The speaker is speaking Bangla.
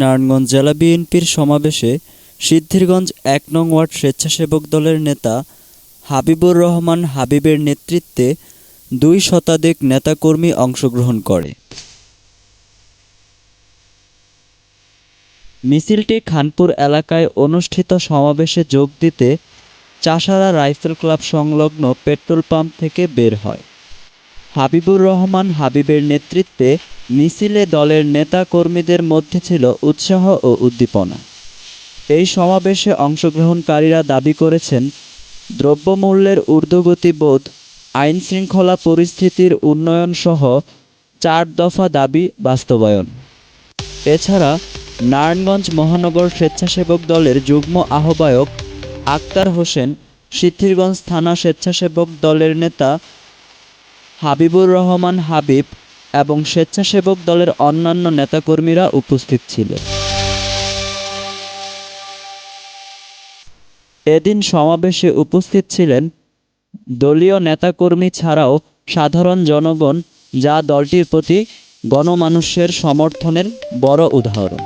নারায়ণগঞ্জ জেলা বিএনপির সমাবেশে সিদ্ধিরগঞ্জ এক নং ওয়ার্ড স্বেচ্ছাসেবক দলের নেতা হাবিবুর রহমান হাবিবের নেতৃত্বে দুই শতাধিক নেতাকর্মী অংশগ্রহণ করে। মিছিলটি খানপুর এলাকায় অনুষ্ঠিত সমাবেশে যোগ দিতে চাষারা রাইফেল ক্লাব সংলগ্ন পেট্রোল পাম্প থেকে বের হয়। হাবিবুর রহমান হাবিবের নেতৃত্বে মিছিলে দলের নেতা কর্মীদের মধ্যে ছিল উৎসাহ ও উদ্দীপনা। এই সমাবেশে অংশগ্রহণকারীরা দাবি করেছেন, দ্রব্যমূল্যের ঊর্ধ্বগতি বোধ আইন শৃঙ্খলা পরিস্থিতির উন্নয়ন সহ চার দফা দাবি বাস্তবায়ন। এছাড়া নারায়ণগঞ্জ মহানগর স্বেচ্ছাসেবক দলের যুগ্ম আহ্বায়ক আক্তার হোসেন, সিদ্ধিরগঞ্জ থানা স্বেচ্ছাসেবক দলের নেতা হাবিবুর রহমান হাবিব এবং স্বেচ্ছাসেবক দলের অন্যান্য নেতাকর্মীরা উপস্থিত ছিল। এদিন সমাবেশে উপস্থিত ছিলেন দলীয় নেতাকর্মী ছাড়াও সাধারণ জনগণ, যা দলটির প্রতি গণমানুষের সমর্থনের বড় উদাহরণ।